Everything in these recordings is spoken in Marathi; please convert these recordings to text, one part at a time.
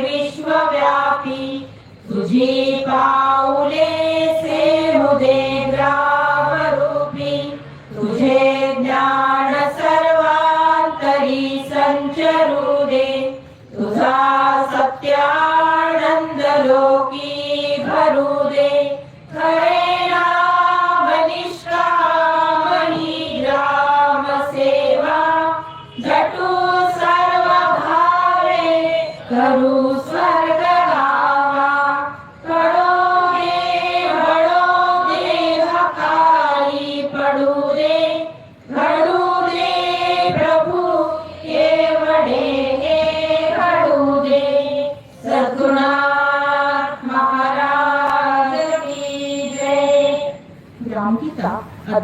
विश्वव्यापी तुझी का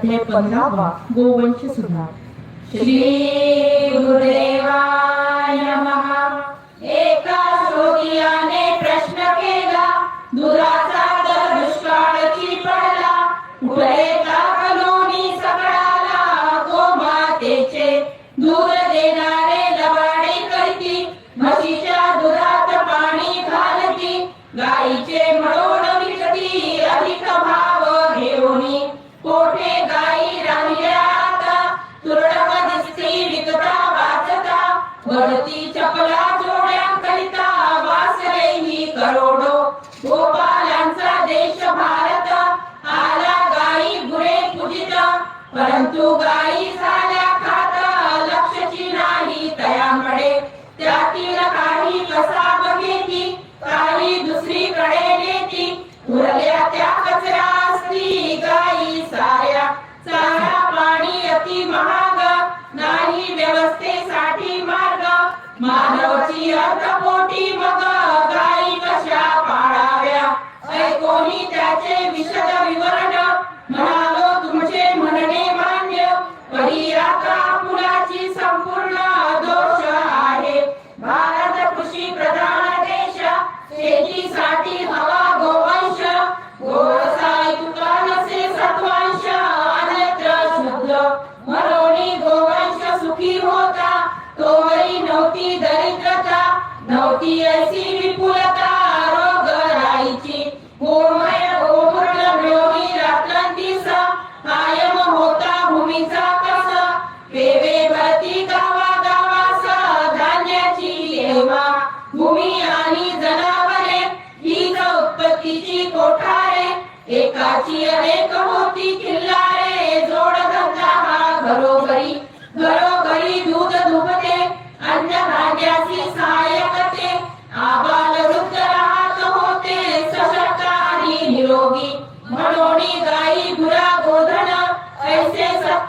म्हणजे पंधरावा गोवंश सुधार श्री गुरुदेवा गळती चपल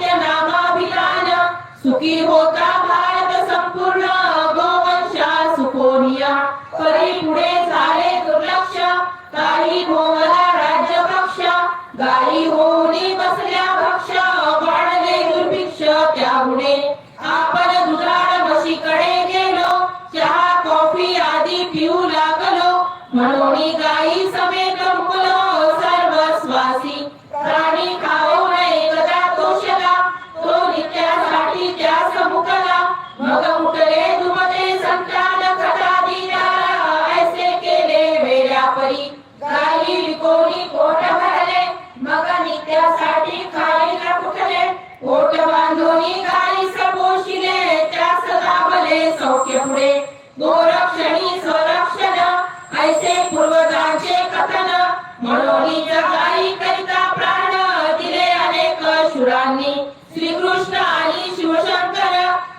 नित्य नामाभिलान सुखी होता प्रार्थन म्हणून गाई करिता प्राण दिले अनेक शुरांनी श्रीकृष्ण आणि शिवशंकर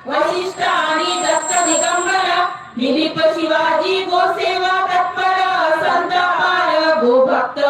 वशिष्ठ आणि दत्त दिगंबर दिलीप शिवाजी गोसेवा तत्पर संत पार गोभक्त.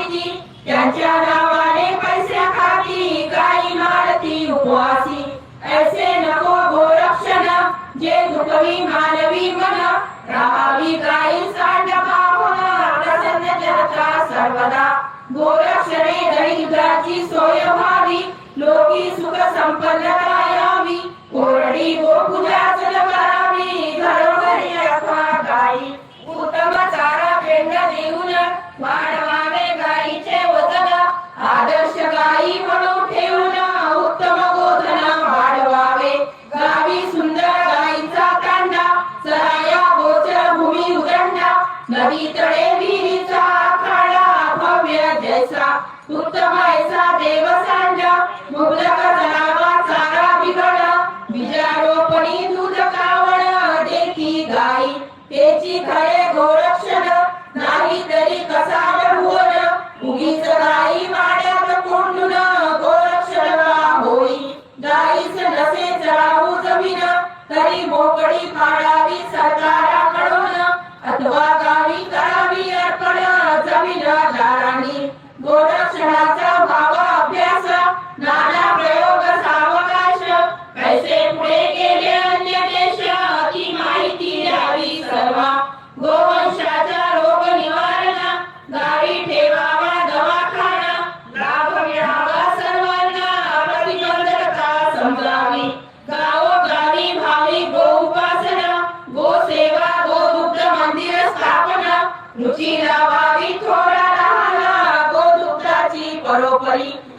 स्वामीजी त्यांच्या नावाने पैसा खाती काही मारती उपवासी. ऐसे नको गोरक्षण जे दुखवी मानवी मन. राहावी काही सांडका सर्वदा. गोरक्षणे दरिद्राची सोय व्हावी. लोकी सुख संपन्न करावी कोरडी गोपूजा करावी. घरोघरी अथवा गाई. उत्तम चारा पेंड देऊन वाढ आदर्श गाई म्हणून ठेवून उत्तम गोधन वाढवावे. गावी सुंदर गाईचा सराया गोचर भूमी नवी तळे विहिरीचा खाडा भव्य जैसा. उत्तम ऐसा देव सांडा मुबलक जनावा सारा बिघड. बीजारोपणी दूध कावड देखी गाई. त्याची खरे aí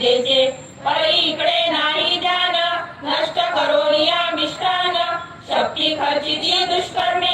श्रद्धेचे इकडे नाही ध्यान नष्ट करोनिया मिष्टान शक्ती खर्चिती दुष्कर्मे.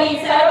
Gracias.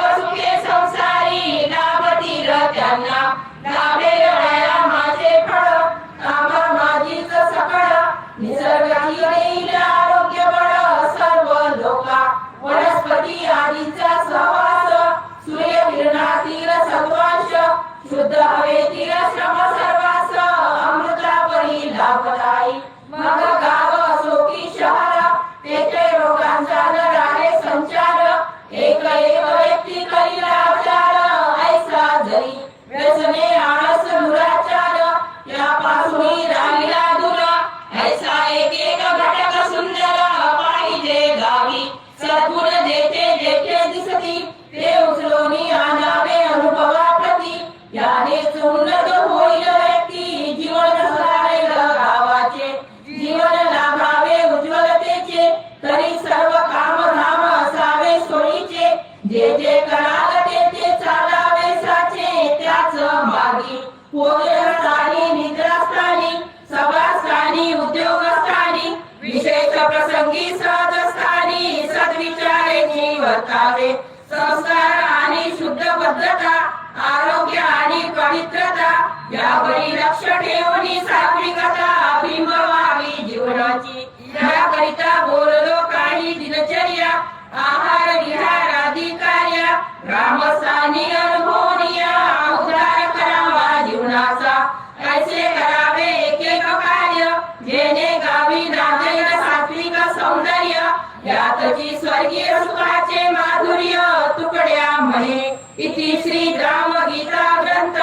इति श्री राम गीता ग्रंथ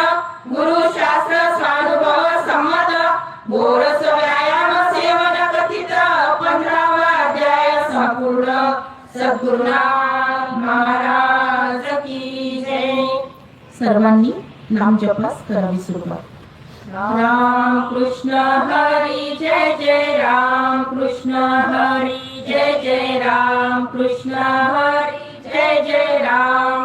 गुरु शास्त्र स्वानुभव संमत बोरस व्यायाम सेवन कथित पंधरावा अध्याय संपूर्ण। सद्गुरुना महाराज की जय। सर्वांनी नाम जपास करावी सुरुवात राम कृष्ण हरी जय जय राम कृष्ण हरी जय जय राम कृष्ण हरी जय जय राम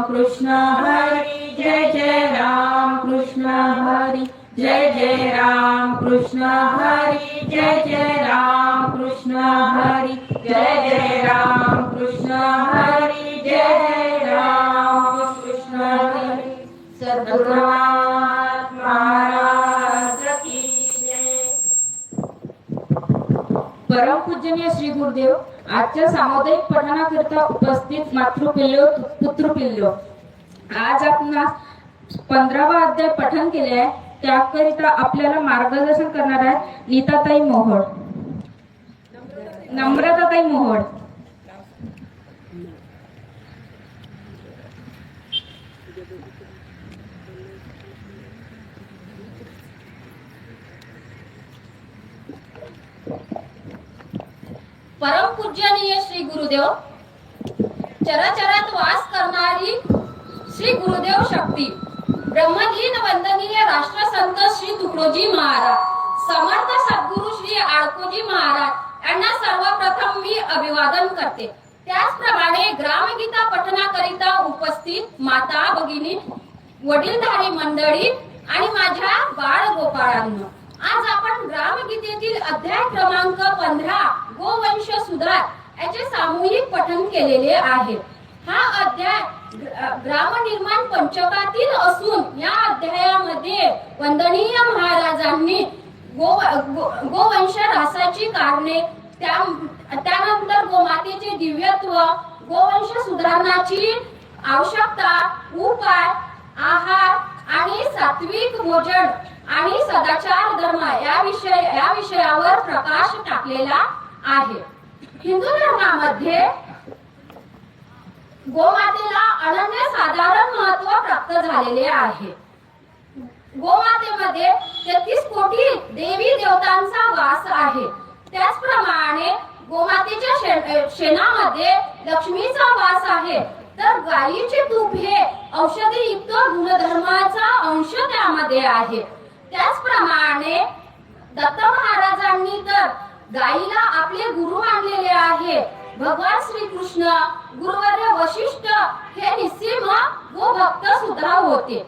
राम कृष्ण हरी जय जय राम कृष्ण हरी जय जय राम कृष्ण हरी जय जय राम कृष्ण हरी जय जय राम कृष्ण हरी जय जय राम कृष्ण हरी। सद्गुरुनाथ महाराज की जय। श्री गुरुदेव आजच्या सामुदायिक पठणाकरिता उपस्थित मातृपिल्लो पुत्रपिल्लो. आज आपणास पंधरावा अध्याय पठण केले आहे. त्याकरिता आपल्याला मार्गदर्शन करणार आहे नीताताई मोहोळ. नम्रताताई मोहोळ. परम पूजनीय श्री गुरुदेव. चराचरात वास करणारी श्री गुरुदेव शक्ती. ब्रह्मलीन वंदनीय राष्ट्रसंत श्री तुकडोजी महाराज. समर्थ सद्गुरु श्री आडकोजी महाराज. यांना सर्वप्रथम मी अभिवादन करते. त्याचप्रमाणे ग्रामगीता पठणाकरिता उपस्थित माता भगिनी वडीलधारी मंडळी आणि माझ्या बाळ गोपाळांना. आज आपण ग्रामगीतेतील अध्याय क्रमांक पंधरा गोवंश सुधार याचे सामूहिक पठन केलेले आहे. हा अध्याय ग्रामनिर्माण पंचकातील असून या अध्यायामध्ये वंदनीय महाराजांनी गो गो- गोवंश कारणे त्या त्यानंतर गोमातेचे दिव्यत्व गोवंश सुधारणाची आवश्यकता उपाय आहार आणि सात्विक भोजन आणि सदाचार धर्म या विषय या विषयावर प्रकाश टाकलेला आहे. हिंदू धर्मामध्ये गोमातेला अनन्य साधारण महत्त्व प्राप्त झालेले आहे. गोमातेमध्ये तेहतीस कोटी देवी देवतांचा वास आहे. त्याचप्रमाणे गोमातेच्या शेणामध्ये लक्ष्मीचा वास आहे. तर गायीचे तूप हे औषधी युक्त गुणधर्माचा अंश त्यामध्ये आहे. त्याचप्रमाणे दत्त महाराजांनी तर गायीला आपले गुरु मानलेले आहे. भगवान श्रीकृष्ण गुरुवर्य वशिष्ठ हे निस्सिम व भक्त सुद्धा होते.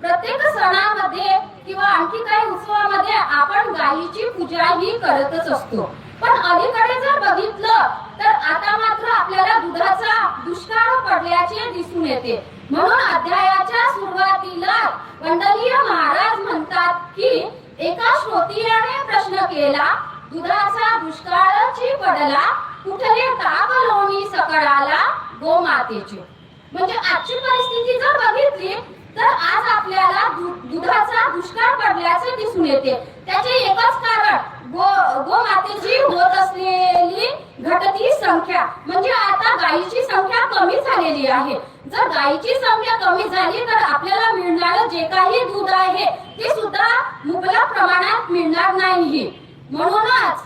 प्रत्येक सणामध्ये किंवा आणखी काही उत्सवामध्ये आपण गायीची पूजा ही करतच असतो. पण अलीकडे जर बघितलं तर आता मात्र आपल्याला दुधाचा दुष्काळ पडल्याचे दिसून येते. म्हणून अध्यायाच्या सुरुवातीला वंदनीय महाराज म्हणतात की एका श्रोतीयाने प्रश्न केला दुधाचा दुष्काळाची पडला कुठले ताप लोणी सकळाला गोमातेचे. म्हणजे आजची परिस्थिती जर बघितली तर आज आपल्याला दु- दुधाचा दुष्काळ पडल्याचे दिसून येते. त्याचे एकच कारण गो गोमातेची होत असलेली घटती संख्या. म्हणजे आता गायीची संख्या कमी झालेली आहे. जर गायीची संख्या कमी झाली तर आपल्याला मिळणारं जे काही दूध आहे ते सुद्धा मुबलक प्रमाणात मिळणार नाही म्हणूनच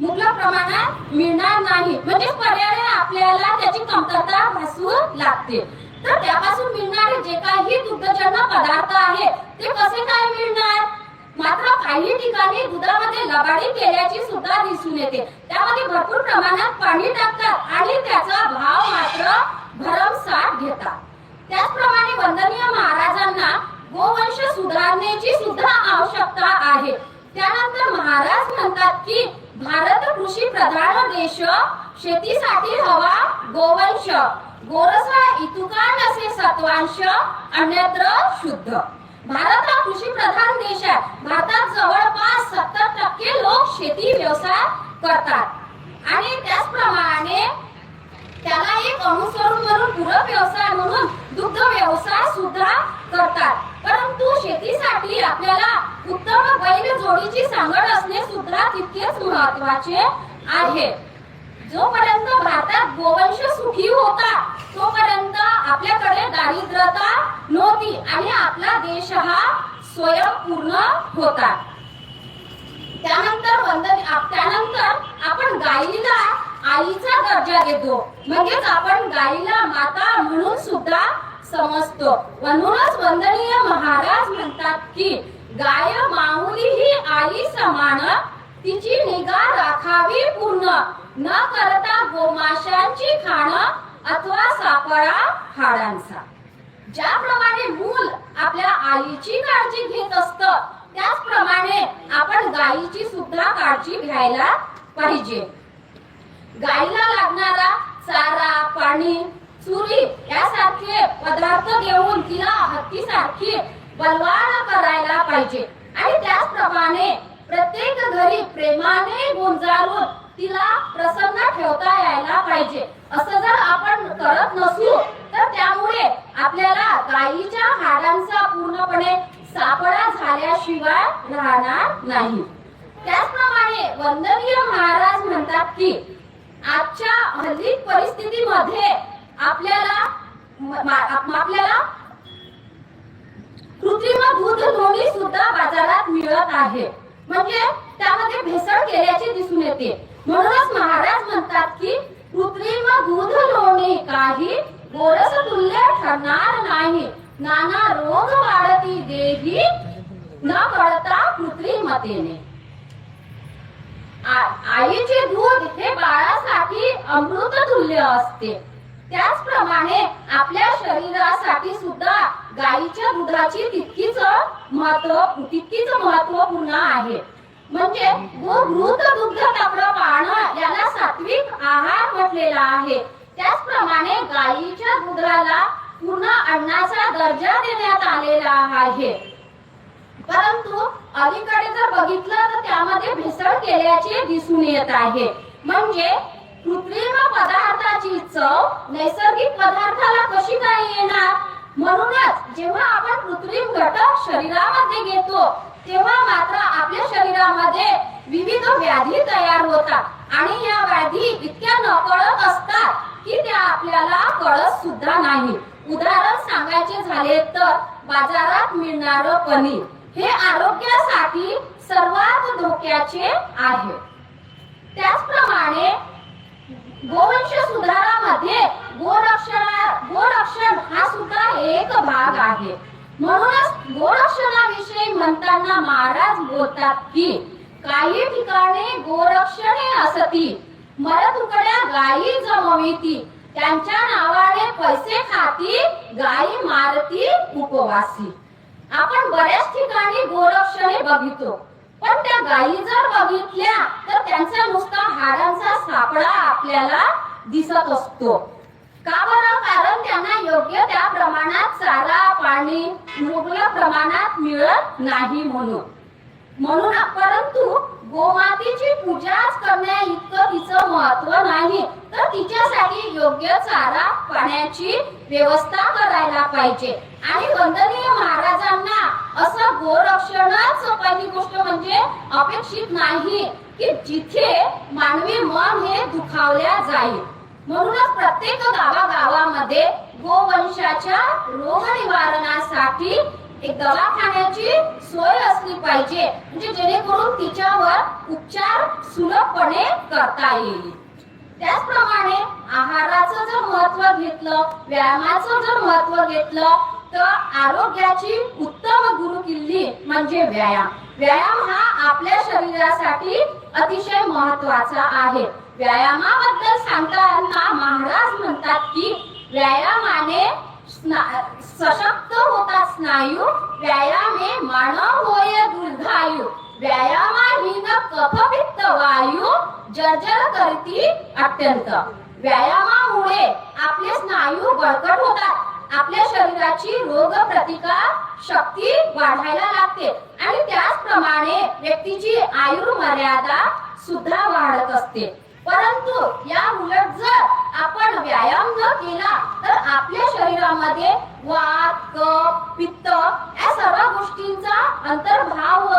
मुबलक प्रमाणात मिळणार नाही. म्हणजे पर्याय आपल्याला त्याची कमतरता भासू लागते. तर त्यापासून मिळणारे जे काही दुग्धजन्य पदार्थ आहे ते कसे काय मिळणार? मात्र काही ठिकाणी दुधामध्ये लबाडी केल्याची सुद्धा दिसून येते. त्यामध्ये भरपूर प्रमाणात पाणी टाकतात आणि त्याचा भाव मात्र भरमसाठ घेतात. त्याचप्रमाणे वंदनीय महाराजांना गोवंश सुधारण्याची सुद्धा आवश्यकता आहे. त्यानंतर महाराज म्हणतात की भारत कृषी प्रधान देश शेतीसाठी हवा गोवंश. गोरसा इतुकान असे सत्वांश अन्यत्र शुद्ध. भारत हा कृषी प्रधान देश आहे. भारतात जवळपास सत्तर टक्के लोक शेती व्यवसाय करतात. आणि त्याचप्रमाणे त्याला एक अनुसरून करून पूरक व्यवसाय म्हणून दुग्ध व्यवसाय सुद्धा करतात. परंतु शेतीसाठी आपल्याला उत्तम बैल जोडीची सांगड असणे सुद्धा तितकेच महत्त्वाचे आहे. जोपर्यंत भारतात गोवंश सुखी होता तोपर्यंत आपल्याकडे दारिद्रता नव्हती आणि आपला देश हा स्वयंपूर्ण होता. त्यानंतर वंदन त्यानंतर आपण गायीला आईचा दर्जा देतो. म्हणजेच आपण गायीला माता म्हणून सुद्धा समजतो. म्हणूनच वंदनीय महाराज म्हणतात की गाय माऊली ही आई समान तिची निगा राखावी पूर्ण. न करता गोमाशांची खाण अथवा सापळा हाडांचा. ज्याप्रमाणे मूल आपल्या आईची काळजी घेत असत त्याचप्रमाणे आपण गायीची सुद्धा काळजी घ्यायला पाहिजे. गायीला लागणारा चारा पाणी चुरी यासारखे पदार्थ घेऊन तिला हत्तीसारखी बलवान करायला पाहिजे. आणि त्याचप्रमाणे प्रत्येक घरी प्रेमाने गुंजारून तिला प्रसन्न ठेवता यायला पाहिजे. असं जर आपण करत नसू तर त्यामुळे आपल्याला गायीच्या हाडांचा पूर्णपणे सापळा झाल्याशिवाय राहणार नाही. त्याचप्रमाणे वंदनीय महाराज म्हणतात की आजच्या हल्ली परिस्थितीमध्ये आपल्याला आपल्याला कृत्रिम दूध लोणी सुद्धा बाजारात मिळत आहे. म्हणजे त्यामध्ये भेसळ केल्याचे दिसून येते. म्हणूनच महाराज म्हणतात की कृत्रिम दूध लोणी काही गोरस तुल्य ठरणार नाही. नाना रोग वाढती देही न कळता कृत्रिमतेने आईचे दूध हे बाळासाठी अमृत तुल्य असते. त्याचप्रमाणे आपल्या शरीरासाठी सुद्धा गाईच्या दुधाची तितकीच महत्त्व तितकीच महत्त्वपूर्ण आहे. म्हणजे मृत दुग्ध तपड पाहणं याला सात्विक आहार म्हटलेला आहे. त्याचप्रमाणे गाईच्या दुधाला पूर्ण अन्नाचा दर्जा देण्यात आलेला आहे. परंतु अलीकडे जर बघितलं तर त्यामध्ये भेसळ केल्याचे दिसून येत आहे. म्हणजे कृत्रिम पदार्थाची चव नैसर्गिक पदार्थाला कशी काय येणार? म्हणूनच जेव्हा आपण कृत्रिम घटक शरीरामध्ये घेतो तेव्हा मात्र आपल्या शरीरामध्ये विविध व्याधी तयार होतात. आणि या व्याधी इतक्या नकळत असतात की त्या आपल्याला कळत सुद्धा नाही. उदाहरण सांगायचे झाले तर बाजारात मिळणारं पनीर हे आरोग्यासाठी सर्वात धोक्याचे आहे. त्याचप्रमाणे गोवंश सुधारामध्ये गोरक्षणा गोरक्षण हा सुद्धा एक भाग आहे. म्हणूनच गोरक्षणाविषयी म्हणताना महाराज बोलतात की काही ठिकाणी गोरक्षणे असती मरतुकड्या गायी जमविती त्यांच्या नावाने पैसे खाती गायी मारती उपवासी आपण बऱ्याच ठिकाणी गोरक्षणे बघितो. पण त्या गायी जर बघितल्या तर त्यांचा नुसता हाडांचा सापळा आपल्याला दिसत असतो. का बरं? कारण त्यांना योग्य त्या प्रमाणात चारा पाणी मुबलक प्रमाणात मिळत नाही म्हणून. म्हणून परंतु गोमातेची पूजाच करण्या इतकं तिचं महत्त्व नाही. तर तिच्यासाठी योग्य चारा पाण्याची व्यवस्था करायला पाहिजे. आणि वंदनीय महाराजांना असं गोरक्षणच पहिली गोष्ट म्हणजे अपेक्षित नाही की जिथे मानवी मन हे दुखावल्या जाईल. म्हणूनच प्रत्येक गावागावामध्ये गोवंशाच्या रोग निवारणासाठी एक दवाखान्याची सोय असली पाहिजे. म्हणजे जेणेकरून तिच्यावर उपचार सुलभपणे करता येईल. त्याचप्रमाणे आहाराचं जर महत्त्व घेतलं व्यायामाचं जर महत्त्व घेतलं तर आरोग्याची उत्तम गुरुकिल्ली म्हणजे व्यायाम. व्यायाम हा आपल्या शरीरासाठी अतिशय महत्त्वाचा आहे. व्यायामाबद्दल सांगताना महाराज म्हणतात की व्यायामाने सशक्त होता स्नायू व्यायामे मानव होय दीर्घायू व्यायामाहीन कफपित्त वायू जर्जर करती अत्यंत. व्यायामामुळे आपले स्नायू बळकट होतात. आपल्या शरीराची रोग प्रतिकार शक्ती वाढायला लागते. आणि त्याचप्रमाणे व्यक्तीची आयुर्मर्यादा सुद्धा वाढत असते. परंतु या उलट जर आपण व्यायाम न केला तर आपल्या शरीरामध्ये वात कप पित्त या सर्व गोष्टींचा अंतर्भाव